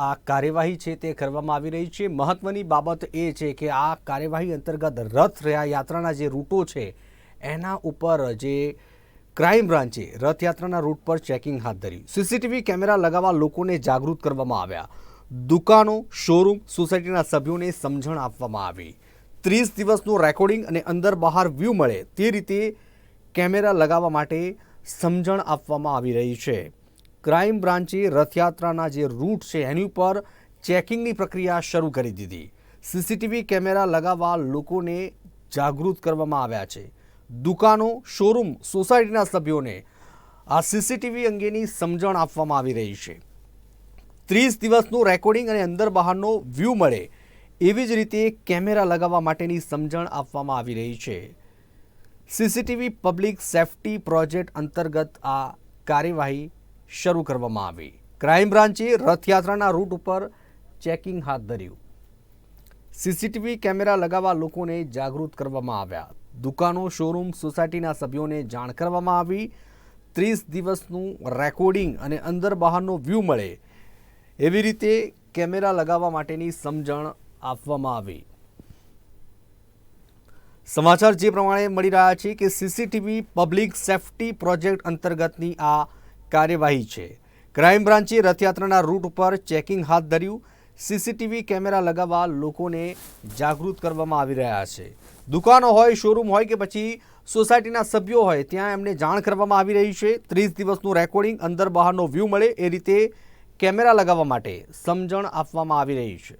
આ કાર્યવાહી છે તે કરવામાં આવી રહી છે. મહત્વની બાબત એ છે કે આ કાર્યવાહી અંતર્ગત રથ યાત્રાના જે રૂટો છે, એના ઉપર જે ક્રાઇમ બ્રાન્ચે રથયાત્રાના રૂટ પર ચેકિંગ હાથ ધર્યું સીસીટીવી કેમેરા લગાવવા લોકોને જાગૃત કરવામાં આવ્યા. દુકાનો, શોરૂમ, સોસાયટીના સભ્યોને સમજણ આપવામાં આવી. ત્રીસ દિવસનું રેકોર્ડિંગ અને અંદર બહાર વ્યૂ મળે તે રીતે કેમેરા લગાવવા માટે સમજણ આપવામાં આવી રહી છે. ક્રાઇમ બ્રાન્ચે રથયાત્રાના જે રૂટ છે એની ઉપર ચેકિંગની પ્રક્રિયા શરૂ કરી દીધી. સીસીટીવી કેમેરા લગાવવા લોકોને જાગૃત કરવામાં આવ્યા છે. દુકાનો, શોરૂમ, સોસાયટીના સભ્યોને આ સીસીટીવી અંગેની સમજણ આપવામાં આવી રહી છે. ત્રીસ દિવસનું રેકોર્ડિંગ અને અંદર બહારનો વ્યૂ મળે એવી જ રીતે કેમેરા લગાવવા માટેની સમજણ આપવામાં આવી રહી છે. સીસીટીવી પબ્લિક સેફટી પ્રોજેક્ટ અંતર્ગત આ કાર્યવાહી શરૂ કરવામાં આવી. ક્રાઇમ બ્રાન્ચે રથયાત્રાના રૂટ ઉપર ચેકિંગ હાથ ધર્યું. સીસીટીવી કેમેરા લગાવવા લોકોને જાગૃત કરવામાં આવ્યા. દુકાનો, શોરૂમ, સોસાયટીના સભ્યોને જાણ કરવામાં આવી. ત્રીસ દિવસનું રેકોર્ડિંગ અને અંદર બહારનો વ્યૂ મળે એવી રીતે કેમેરા લગાવવા માટેની સમજણ આપવામાં આવી. સમાચાર જે પ્રમાણે મળી રહ્યા છે કે સીસીટીવી પબ્લિક સેફટી પ્રોજેક્ટ અંતર્ગતની આ કાર્યવાહી છે. ક્રાઇમ બ્રાન્ચે રથયાત્રાના રૂટ ઉપર ચેકિંગ હાથ ધર્યું. સીસીટીવી કેમેરા લગાવવા લોકોને જાગૃત કરવામાં આવી રહ્યા છે. દુકાનો હોય, શોરૂમ હોય કે પછી સોસાયટીના સભ્યો હોય, ત્યાં એમને જાણ કરવામાં આવી રહી છે. ત્રીસ દિવસનું રેકોર્ડિંગ, અંદર બહારનો વ્યૂ મળે એ રીતે કેમેરા લગાવવા માટે સમજણ આપવામાં આવી રહી છે.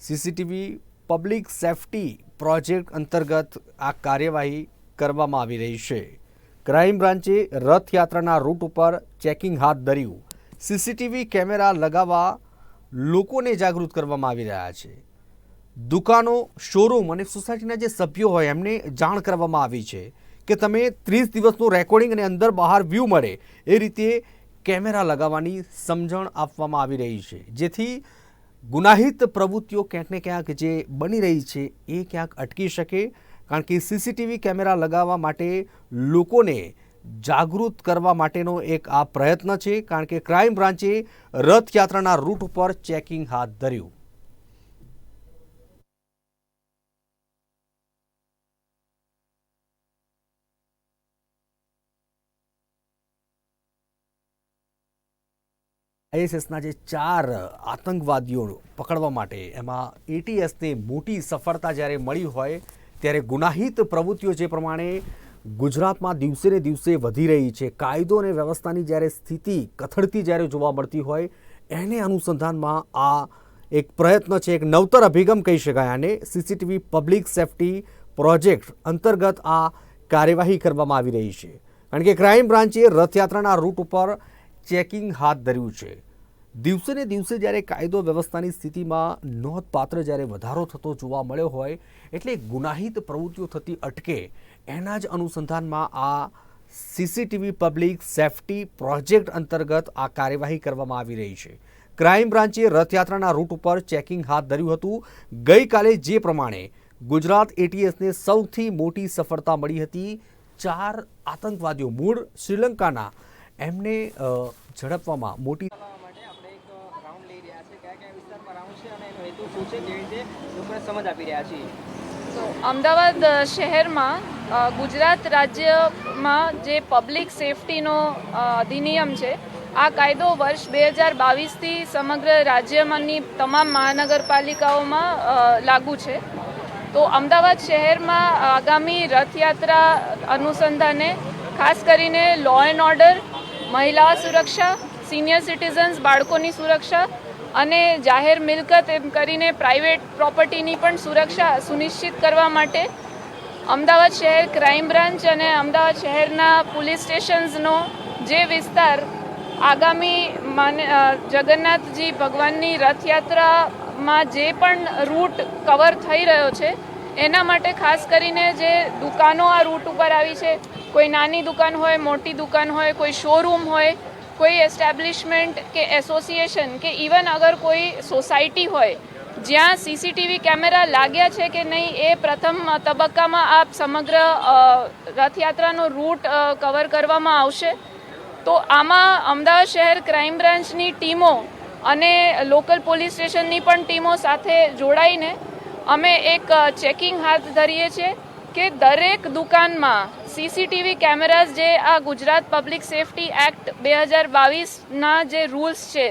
સીસીટીવી પબ્લિક સેફટી પ્રોજેક્ટ અંતર્ગત આ કાર્યવાહી કરવામાં આવી રહી છે. ક્રાઇમ બ્રાન્ચે રથયાત્રાના રૂટ ઉપર ચેકિંગ હાથ ધર્યું. સીસીટીવી કેમેરા લગાવવા લોકોને જાગૃત કરવામાં આવી રહ્યા છે. દુકાનો શોરૂમ અને સોસાયટીના જે સભ્યો હોય એમને જાણ કરવામાં આવી છે કે તમે ત્રીસ દિવસનું રેકોર્ડિંગ અને અંદર બહાર વ્યૂ મળે એ રીતે કેમેરા લગાવવાની સમજણ આપવામાં આવી રહી છે. જેથી ગુનાહિત પ્રવૃત્તિઓ ક્યાંક ને ક્યાંક જે બની રહી છે એ ક્યાંક અટકી શકે. કારણ કે સીસીટીવી કેમેરા લગાવવા માટે લોકોને જાગૃત કરવા માટેનો એક આ પ્રયત્ન છે, કારણ કે ક્રાઇમ બ્રાન્ચે રથયાત્રાના રૂટ ઉપર ચેકિંગ હાથ ધર્યું. આઈએસએસના જે ચાર આતંકવાદીઓ પકડવા માટે એમાં એટીએસને મોટી સફળતા જ્યારે મળી હોય ત્યારે ગુનાહિત પ્રવૃત્તિઓ જે પ્રમાણે ગુજરાતમાં દિવસે ને દિવસે વધી રહી છે. કાયદો અને વ્યવસ્થાની જ્યારે સ્થિતિ કથળતી જ્યારે જોવા મળતી હોય, એને અનુસંધાનમાં આ એક પ્રયત્ન છે, એક નવતર અભિગમ કહી શકાય અને સીસીટીવી પબ્લિક સેફટી પ્રોજેક્ટ અંતર્ગત આ કાર્યવાહી કરવામાં આવી રહી છે. કારણ કે ક્રાઇમ બ્રાન્ચે રથયાત્રાના રૂટ ઉપર ચેકિંગ હાથ ધર્યું છે. દિવસે ને દિવસે જ્યારે કાયદો વ્યવસ્થાની સ્થિતિમાં નોંધપાત્ર જ્યારે વધારો થતો જોવા મળ્યો હોય, એટલે ગુનાહિત પ્રવૃત્તિઓ થતી અટકે, એના જ અનુસંધાનમાં આ સીસીટીવી પબ્લિક સેફટી પ્રોજેક્ટ અંતર્ગત આ કાર્યવાહી કરવામાં આવી રહી છે. ક્રાઇમ બ્રાન્ચે રથયાત્રાના રૂટ ઉપર ચેકિંગ હાથ ધર્યું હતું. ગઈકાલે જે પ્રમાણે ગુજરાત એટીએસને સૌથી મોટી સફળતા મળી હતી. ચાર આતંકવાદીઓ મૂળ, શ્રીલંકાના. એમને ઝડપવામાં મોટી કરવા માટે આપણે એક રાઉન્ડ લઈ રહ્યા છે કયા કયા વિસ્તારમાં રાઉન્ડ છે અને એનો હેતુ શું છે કેવી રીતે લોકોને સમજ આપી રહ્યા છીએ? અમદાવાદ શહેરમાં ગુજરાત રાજ્યમાં જે પબ્લિક સેફટીનો અધિનિયમ છે, આ કાયદો વર્ષ બે હજાર બાવીસથી સમગ્ર રાજ્યમાંની તમામ મહાનગરપાલિકાઓમાં લાગુ છે. તો અમદાવાદ શહેરમાં આગામી રથયાત્રા અનુસંધાને ખાસ કરીને લો એન્ડ ઓર્ડર મહિલા સુરક્ષા સિનિયર સિટીઝન્સ બાળકોની સુરક્ષા અને જાહેર મિલકત એમ કરીને પ્રાઇવેટ પ્રોપર્ટીની પણ સુરક્ષા સુનિશ્ચિત કરવા માટે અમદાવાદ શહેર ક્રાઇમ બ્રાન્ચ અને અમદાવાદ શહેરના પોલીસ સ્ટેશન્સનો જે વિસ્તાર આગામી માને જગન્નાથજી ભગવાનની રથયાત્રામાં જે પણ રૂટ કવર થઈ રહ્યો છે, એના માટે ખાસ કરીને જે દુકાનો આ રૂટ ઉપર આવી છે, કોઈ નાની દુકાન હોય, મોટી દુકાન હોય, કોઈ શોરૂમ હોય કોઈ એસ્ટેબ્લિશમેન્ટ કે એસોસિએશન કે ઇવન અગર કોઈ સોસાયટી હોય, જ્યાં સીસીટીવી કેમેરા લાગ્યા છે કે નહીં, એ પ્રથમ તબક્કામાં આપ સમગ્ર રથયાત્રાનો રૂટ કવર કરવામાં આવશે. તો આમાં અમદાવાદ શહેર ક્રાઇમ બ્રાન્ચની ટીમો અને લોકલ પોલીસ સ્ટેશનની પણ ટીમો સાથે જોડાઈને અમે એક ચેકિંગ હાથ ધરીએ છીએ કે દરેક દુકાનમાં સીસીટીવી કેમેરાઝ જે આ ગુજરાત પબ્લિક સેફટી એક્ટ બે હજાર બાવીસના જે રૂલ્સ છે,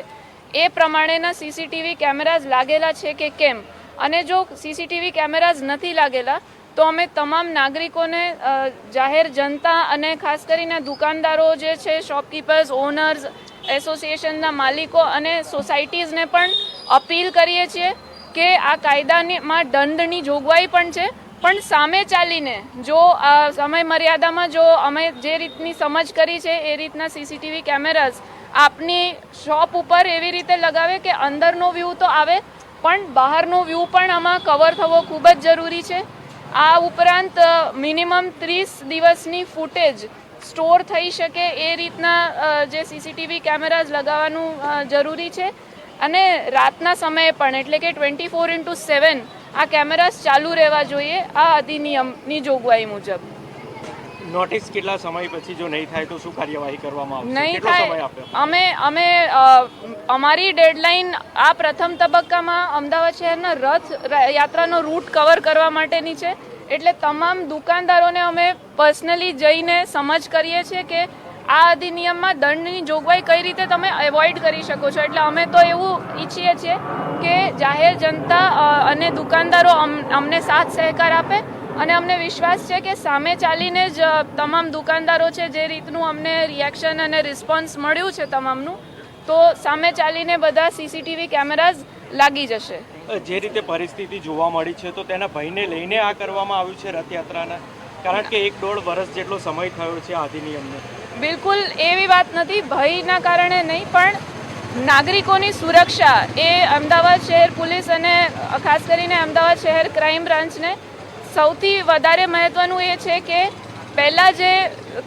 એ પ્રમાણેના સીસીટીવી કેમેરાઝ લાગેલા છે કે કેમ? અને જો સીસીટીવી કેમેરાઝ નથી લાગેલા, તો અમે તમામ નાગરિકોને જાહેર જનતા અને ખાસ કરીને દુકાનદારો જે છે, શોપકીપર્સ, ઓનર્સ, એસોસિએશનના માલિકો અને સોસાયટીઝને પણ અપીલ કરીએ છીએ કે આ કાયદામાં દંડની જોગવાઈ પણ છે પણ સામે ચાલીને, જો સમય મર્યાદામાં, જો અમે જે રીતની સમજ કરી છે, એ રીતના સીસીટીવી કેમેરાઝ આપની શોપ ઉપર એવી રીતે લગાવે કે અંદરનો વ્યૂ તો આવે, પણ બહારનો વ્યૂ પણ આમાં કવર થવો ખૂબ જ જરૂરી છે. આ ઉપરાંત મિનિમમ ત્રીસ દિવસની ફૂટેજ સ્ટોર થઈ શકે એ રીતના જે સીસીટીવી કેમેરાઝ લગાવવાનું જરૂરી છે. અને રાતના સમયે પણ, એટલે કે ટ્વેન્ટી ફોર ઇન્ટુ સેવન આ કેમેરાઝ ચાલુ રહેવા જોઈએ આ અધિનિયમની જોગવાઈ મુજબ. નોટિસ કેટલા સમય પછી જો નહીં થાય તો શું કાર્યવાહી કરવામાં આવશે? નહીં કેટલો સમય થાય. અમે અમે અમારી ડેડલાઇન આ પ્રથમ તબક્કામાં અમદાવાદ શહેરના રથ યાત્રાનો રૂટ કવર કરવા માટેની છે. એટલે તમામ દુકાનદારોને અમે પર્સનલી જઈને સમજ કરીએ છીએ કે આ અધિનિયમમાં દંડની જોગવાઈ કઈ રીતે તમે એવોઇડ કરી શકો છો? એટલે અમે તો એવું ઈચ્છીએ છીએ કે જાહેર જનતા અને દુકાનદારો અમ- અમને સાથ સહકાર આપે અને અમને વિશ્વાસ છે કે સામે ચાલીને જ તમામ દુકાનદારો છે જે રીતનું અમને રિએક્શન અને રિસ્પોન્સ મળ્યું છે તમામનું, તો સામે ચાલીને બધા સીસીટીવી કેમેરાઝ લાગી જશે. જે રીતે પરિસ્થિતિ જોવા મળી છે, તો તેના ભયને લઈને આ કરવામાં આવ્યું છે રથયાત્રાના, કારણ કે એક દોઢ વર્ષ જેટલો સમય થયો છે આ અધિનિયમને. બિલકુલ એવી વાત નથી, ભયના કારણે નહીં, પણ નાગરિકોની સુરક્ષા એ અમદાવાદ શહેર પોલીસ અને ખાસ કરીને અમદાવાદ શહેર ક્રાઇમ બ્રાન્ચને સૌથી વધારે મહત્વનું એ છે કે પહેલાં જે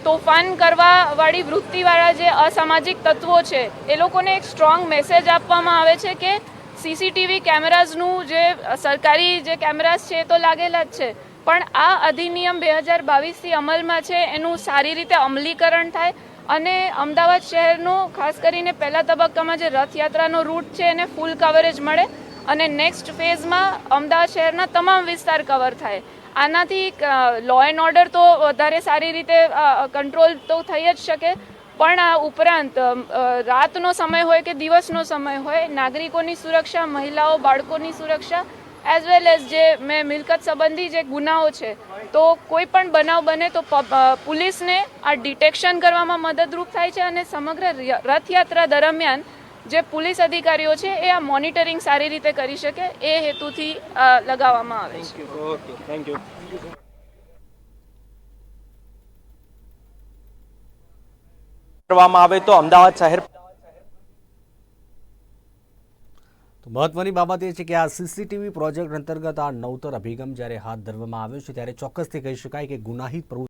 તોફાન કરવાવાળી વૃત્તિવાળા જે અસામાજિક તત્વો છે, એ લોકોને એક સ્ટ્રોંગ મેસેજ આપવામાં આવે છે કે સીસીટીવી કેમેરાઝનું જે સરકારી જે કેમેરાઝ છે એ તો લાગેલા જ છે. પણ આ અધિનિયમ બે હજાર બાવીસથી અમલમાં છે, એનું સારી રીતે અમલીકરણ થાય અને અમદાવાદ શહેરનું, ખાસ કરીને પહેલા તબક્કામાં જે રથયાત્રાનો રૂટ છે, એને ફૂલ કવરેજ મળે અને નેક્સ્ટ ફેઝમાં અમદાવાદ શહેરના તમામ વિસ્તાર કવર થાય. આનાથી લો એન્ડ ઓર્ડર તો વધારે સારી રીતે કંટ્રોલ તો થઈ જ શકે, પણ આ ઉપરાંત રાતનો સમય હોય કે દિવસનો સમય હોય, નાગરિકોની સુરક્ષા, મહિલાઓ, બાળકોની સુરક્ષા એઝ વેલ એઝ જે મેં મિલકત સંબંધી જે ગુનાઓ છે તો કોઈ પણ બનાવ બને તો પબ- પોલીસને આ ડિટેક્શન કરવામાં મદદરૂપ થાય છે અને સમગ્ર રથયાત્રા દરમિયાન જે પોલીસ અધિકારીઓ છે એ આ મોનિટરિંગ સારી રીતે કરી શકે એ હેતુથી લગાવવામાં આવે છે. ઓકે થેન્ક યુ કરવામાં આવે તો અમદાવાદ શહેર મહત્વની બાબત એ છે કે આ સીસીટીવી પ્રોજેક્ટ અંતર્ગત આ નવતર અભિગમ જ્યારે હાથ ધરવામાં આવ્યો છે, ત્યારે ચોક્કસથી કહી શકાય કે ગુનાહિત પ્રવૃત્તિ